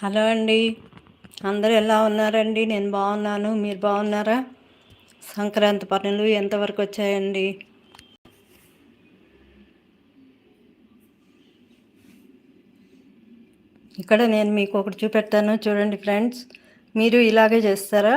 Hello అండి. అందరూ ఎలా ఉన్నారండి? నేను బాగున్నాను. మీరు బాగున్నారా? సంక్రాంతి పనులు ఎంతవరకు వచ్చాయండి? ఇక్కడ నేను మీకు ఒకటి చూపెడతాను. చూడండి ఫ్రెండ్స్ మీరు ఇలాగే చేస్తారా?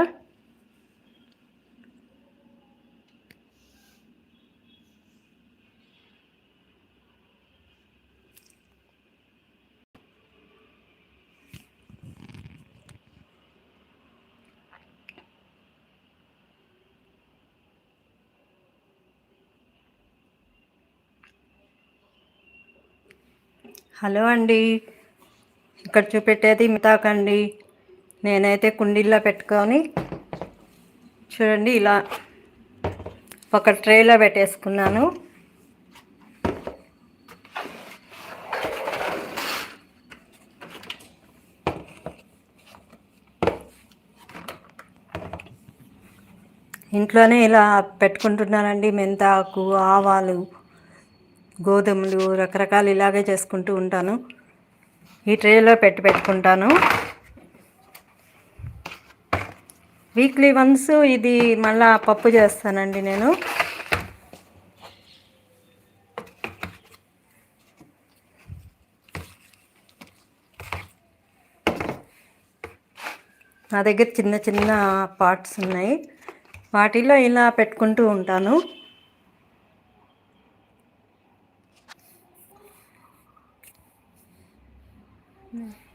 హలో అండి. ఇక్కడ చూపెట్టేది మితాకండి. నేనైతే కుండీల్లో పెట్టుకొని చూడండి ఇలా ఒక ట్రేలో పెట్టేసుకున్నాను. ఇంట్లోనే ఇలా పెట్టుకుంటున్నానండి. మెంతాకు ఆవాలు గోధుమలు రకరకాలు ఇలాగే చేసుకుంటూ ఉంటాను. ఈ ట్రేలో పెట్టి పెట్టుకుంటాను. వీక్లీ వన్స్ ఇది మళ్ళా పప్పు చేస్తానండి నేను. నా దగ్గర చిన్న చిన్న పార్ట్స్ ఉన్నాయి. వాటిలో ఇలా పెట్టుకుంటూ ఉంటాను. 嗯。